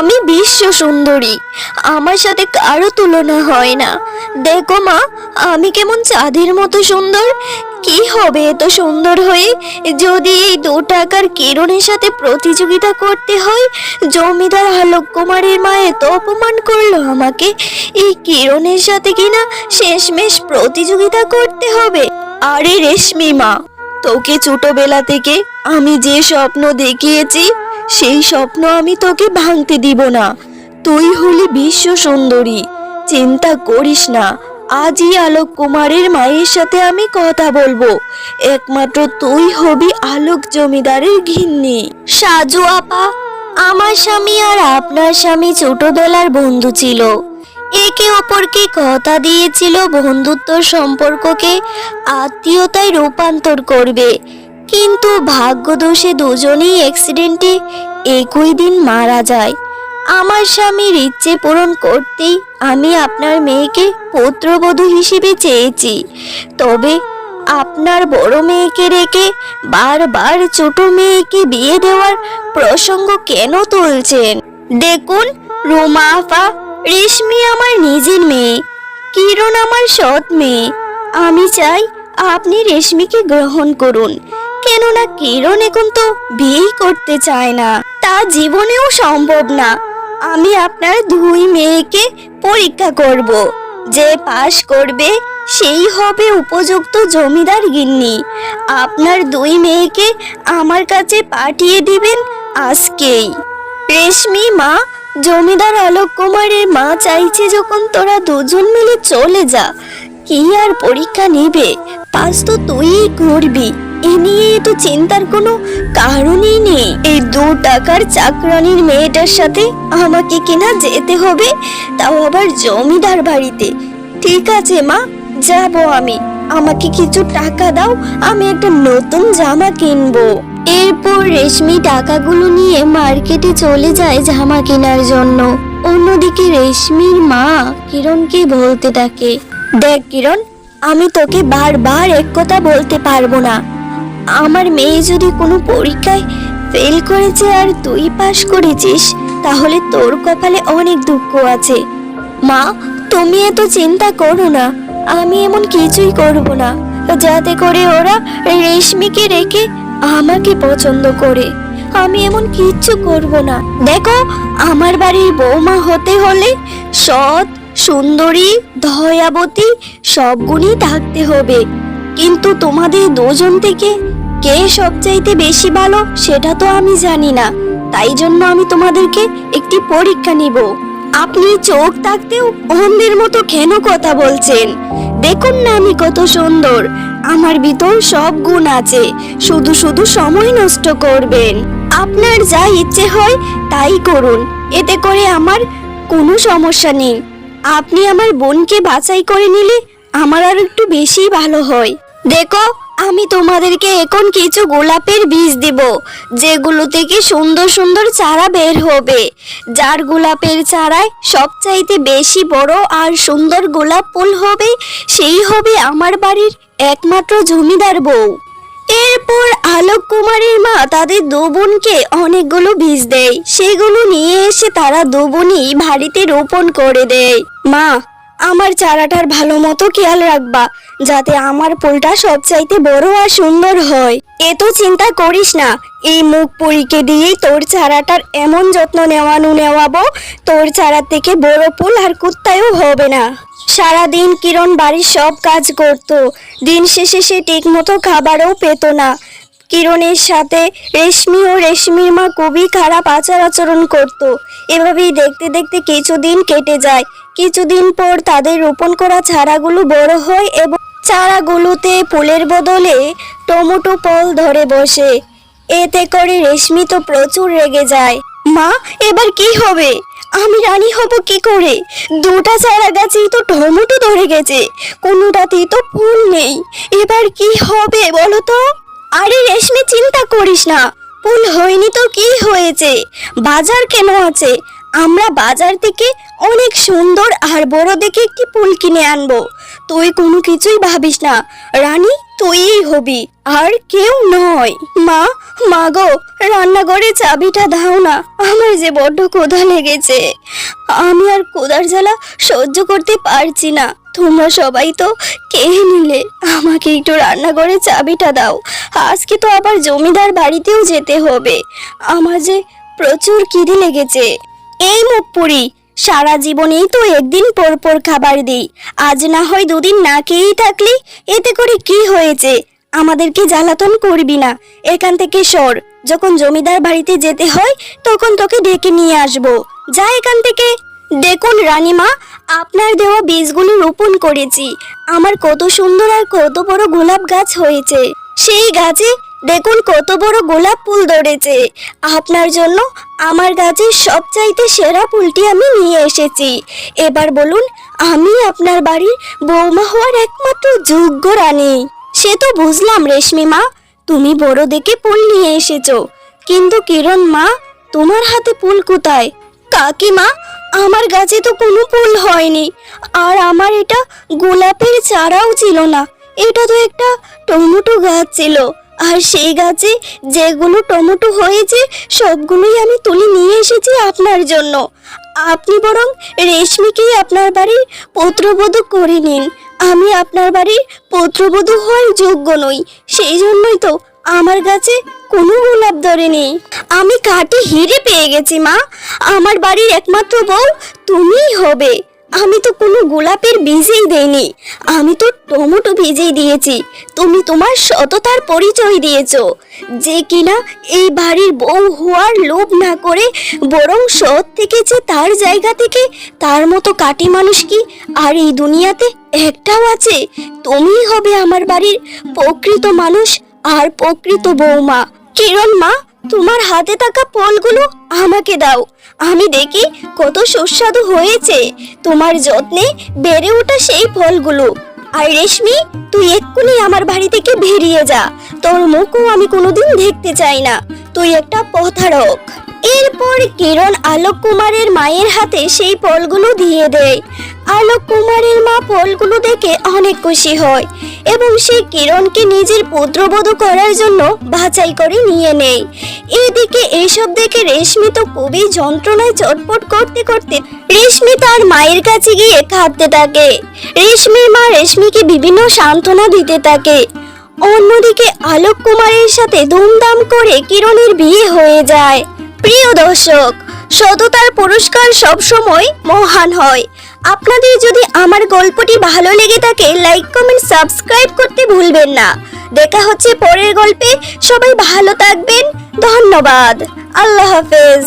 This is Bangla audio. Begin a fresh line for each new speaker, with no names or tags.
আমি বিশ্ব সুন্দরী। আমার সাথে কারও তুলনা হয় না। দেখো মা, আমি কেমন চাঁদের মতো সুন্দর। কি হবে এত সুন্দর হয়ে? যদি এই দু টাকার কিরণের সাথে প্রতিযোগিতা করতে হয়, জমিদার আলোক কুমারের মা এত অপমান করল আমাকে। এই কিরণের সাথে কিনা শেষমেশ প্রতিযোগিতা করতে হবে? আরে রেশমি মা, তোকে ছোটবেলা থেকে আমি যে স্বপ্ন দেখিয়েছি সেই স্বপ্ন আমি তোকে ভাঙতে দিব না। তুই হলি বিশ্ব সুন্দরী। চিন্তা করিস না, আজই আলোক কুমারের মায়ের সাথে আমি কথা বলব। একমাত্র তুই হবি আলোক জমিদারের ঘিন্নি। সাজু আপা, আমার স্বামী আর আপনার স্বামী ছোটবেলার বন্ধু ছিল। একে অপরকে কথা দিয়েছিল বন্ধুত্ব সম্পর্ককে আত্মীয়তায় রূপান্তর করবে। কিন্তু ভাগ্যদোষে দুজনেই অ্যাক্সিডেন্টে একই দিন মারা যায়। আমার স্বামীর ইচ্ছে পূরণ করতেই আমি আপনার মেয়েকে পুত্রবধূ হিসেবে চেয়েছি। তবে আপনার বড় মেয়েকে রেখে বারবার ছোট মেয়েকে বিয়ে দেওয়ার প্রসঙ্গ কেন তুলছেন? দেখুন, রুমা, আফা, রেশমি আমার নিজের মেয়ে, কিরণ আমার সৎ মেয়ে। আমি চাই আপনি রেশমিকে গ্রহণ করুন। কেননা কিরণ এখন তো বিয়েই করতে চায় না, তা জীবনেও সম্ভব না। আমি আপনার দুই মেয়েকে পরীক্ষা করব। যে পাশ করবে, সেই হবে উপযুক্ত জমিদার গিন্নি। আপনার দুই মেয়েকে আমার কাছে পাঠিয়ে দিবেন আজকেই। রেশমি মা, জমিদার আলোক কুমারের মা চাইছে যখন তোরা দুজন মিলে চলে যা। কি আর পরীক্ষা নেবে? পাস তো তুই করবি। এ নিয়ে তো চিন্তার কোনো কারণই নেই। এই দু টাকার চাকরানির মেয়েটার সাথে আমাকে কিনা যেতে হবে, তাও আবার জমিদার বাড়িতে। ঠিক আছে, মা, যাব আমি। আমাকে কিছু টাকা দাও, আমি একটা নতুন জামা কিনবো। এরপর রেশমি টাকাগুলো নিয়ে মার্কেটে চলে যায় জামা কেনার জন্য। অন্যদিকে রেশমির মা কিরণকে বলতে থাকে দেখ কিরণ, আমি তোকে বারবার এক কথা বলতে পারব না। আমার মেয়ে যদি কোনো পরীক্ষায় ফেল করেছে আর তুই পাশ করেছিস, তাহলে তোর কপালে অনেক দুঃখ আছে। মা, তুমি এত চিন্তা করো না। আমি এমন কিছুই করব না। যাতে করে ওরা রেশমিকে রেখে আমাকে পছন্দ করে। আমি এমন কিচ্ছু করব না। দেখো, আমার বাড়ির বৌমা হতে হলে সৎ, সুন্দরী, দয়াবতী সব গুণই থাকতে হবে। কিন্তু তোমাদের দুজন থেকে কে সবচাইতে বেশি ভালো সেটা তো আমি জানি না। তাই জন্য আমি তোমাদেরকে একটি পরীক্ষা নিব। আপনি চোখ থাকতেও অন্ধের মতো কেন কথা বলছেন? দেখুন না আমি কত সুন্দর। আমার ভিতর সব গুণ আছে, শুধু শুধু সময় নষ্ট করবেন। আপনার যা ইচ্ছে হয় তাই করুন, এতে করে আমার কোনো সমস্যা নেই। আপনি আমার বোনকে বাছাই করে নিলে আমার আর একটু বেশি ভালো হয়। দেখো আমি তোমাদেরকে এখন কিছু গোলাপের বীজ দিব, যেগুলো থেকে সুন্দর সুন্দর চারা বের হবে। যার গোলাপের চারায় সবচাইতে বেশি বড় আর সুন্দর গোলাপ ফুল হবে, সেই হবে আমার বাড়ির একমাত্র জমিদার বউ। এরপর আলোক কুমারের মা তাদের দু বোনকে অনেকগুলো বীজ দেয়। সেগুলো নিয়ে এসে তারা দু বোনই বাড়িতে রোপণ করে দেয়। মা আমার চারাটার ভালো মতো খেয়াল রাখবা, যাতে আমার ফুলটা সবচাইতে বড় আর সুন্দর হয়। এত চিন্তা করিস না, এই মুখ পরীকে দিয়েই তোর চারাটার এমন যত্ন নেওয়ানো নেওয়াবো, তোর চারা থেকে বড় ফুল আর কুত্তায়ও হবে না। সারাদিন কিরণ বাড়ির সব কাজ করত, দিন শেষে সে ঠিক মতো খাবারও পেত না কিরণের সাথে রেশমি ও রেশমির মা খুবই খারাপ আচার আচরণ করত। এভাবেই দেখতে দেখতে কিছুদিন কেটে যায়। কিছুদিন পর তাদের রোপণ করা চারাগুলো বড় হয় এবং চারাগুলোতে ফুলের বদলে টমেটো ফল ধরে বসে। এতে করে রেশমি তো প্রচুর রেগে যায়। মা, এবার কি হবে? আমি রানী হব কি করে? দুটা চারা গাছেই তো টমেটো ধরে গেছে। কোনোটাতেই তো ফুল নেই। এবার কি হবে বলো তো? আরে রেশমি চিন্তা করিস না। ফুল হয়নি তো কি হয়েছে? বাজার কেন আছে? আমরা বাজার থেকে অনেক সুন্দর আর বড় দেখে একটি পুল কিনে আনব। তুই কোনো কিছুই ভাবিস না। রানী, তুইই হবি, আর কেউ নয়। মা মা গো, রান্নাঘরে চাবিটা দাও না। আমার যে বড্ড ক্ষুধা লেগেছে। আমি আর কোদার জ্বালা সহ্য করতে পারছি না। তোমরা সবাই তো কে নিলে। আমাকে একটু রান্নাঘরে চাবিটা দাও। আজকে তো আবার জমিদার বাড়িতেও যেতে হবে। আমার যে প্রচুর কিদি লেগেছে। এই মুখ পুরি। সারা জীবনেই তো একদিন পর পর খাবার দিই। আজ না হয় দুদিন না খেয়েই থাকলি, এতে করে কি হয়েছে? আমাদেরকে জ্বালাতন করবি না। এখান থেকে সর। যখন জমিদার বাড়িতে যেতে হয়, তখন তোকে ডেকে নিয়ে আসব। যা এখান থেকে। দেখুন রানীমা, আপনার দেওয়া বীজগুলো রোপণ করেছি। আমার কত সুন্দর আর কত বড় গোলাপ গাছ হয়েছে। সেই গাছে দেখুন কত বড় গোলাপ ফুল ধরেছে। আপনার জন্য আমার গাছের সবচাইতে সেরা ফুলটি আমি নিয়ে এসেছি। এবার বলুন, আমি আপনার বাড়ির বৌমা হওয়ার একমাত্র যোগ্য রানী। সে তো বুঝলাম রেশমি মা, তুমি বড় দেখে ফুল নিয়ে এসেছ। কিন্তু কিরণ মা, তোমার হাতে ফুল কোথায়? কাকিমা, আমার গাছে তো কোনো ফুল হয়নি। আর আমার এটা গোলাপের চারাও ছিল না। এটা তো একটা টমেটো গাছ ছিল। আর সেই গাছে যেগুলো টমেটো হয়েছে, সবগুলোই আমি তুলে নিয়ে এসেছি আপনার জন্য। আপনি বরং রেশমিকেই আপনার বাড়ির পুত্রবধূ করে নিন। আমি আপনার বাড়ির পুত্রবধূ হওয়ার যোগ্য নই, সেই জন্যই তো আমার কাছে কোনো গোলাপ ধরেনি আমি কাটে হিরে পেয়ে গেছি, মা। আমার বাড়ির একমাত্র বউ তুমিই হবে। আমি তো কোনো গোলাপের বীজেই দেইনি। আমি তো টমেটো বীজেই দিয়েছি। তুমি তোমার সততার পরিচয় দিয়েছ। যে কিনা এই বাড়ির বউ হওয়ার লোভ না করে বরং সৎ থেকেছে তার জায়গা থেকে, তার মতো কাটি মানুষ কি আর এই দুনিয়াতে একটাও আছে? তুমিই হবে আমার বাড়ির প্রকৃত মানুষ আর প্রকৃত বৌমা কিরণ মা তোমার হাতে থাকা ফলগুলো আমাকে দাও। আমি দেখি কত সুস্বাদু হয়েছে। তোমার যত্নে বেড়ে ওঠা সেই ফলগুলো। আর রেশমি, তুই এক্ষুনি আমার বাড়ি থেকে বেরিয়ে যা। তোর মুখও আমি কোনোদিন দেখতে চাই না। তুই একটা প্রতারক এরপর কিরণ আলোক কুমারের মায়ের হাতে সেই ফলগুলো দিয়ে দেয়। আলোক কুমারের মা ফলগুলো দেখে অনেক খুশি হয় এবং সে কিরণকে নিজের পুত্রবধূ করার জন্য বাছাই করে নিয়ে নেয়। এদিকে এইসব দেখে রেশমি তো খুবই যন্ত্রণায় চটপট করতে করতে রেশমি তার মায়ের কাছে গিয়ে কাঁদতে থাকে। রেশমির মা রেশমিকে বিভিন্ন সান্ত্বনা দিতে থাকে। অন্যদিকে আলোক কুমারের সাথে ধুমধাম করে কিরণের বিয়ে হয়ে যায়। প্রিয় দর্শক, সততার পুরস্কার সবসময় মহান হয়। আপনাদের যদি আমার গল্পটি ভালো লেগে থাকে লাইক কমেন্ট সাবস্ক্রাইব করতে ভুলবেন না। দেখা হচ্ছে পরের গল্পে। সবাই ভালো থাকবেন। ধন্যবাদ। আল্লাহ হাফেজ।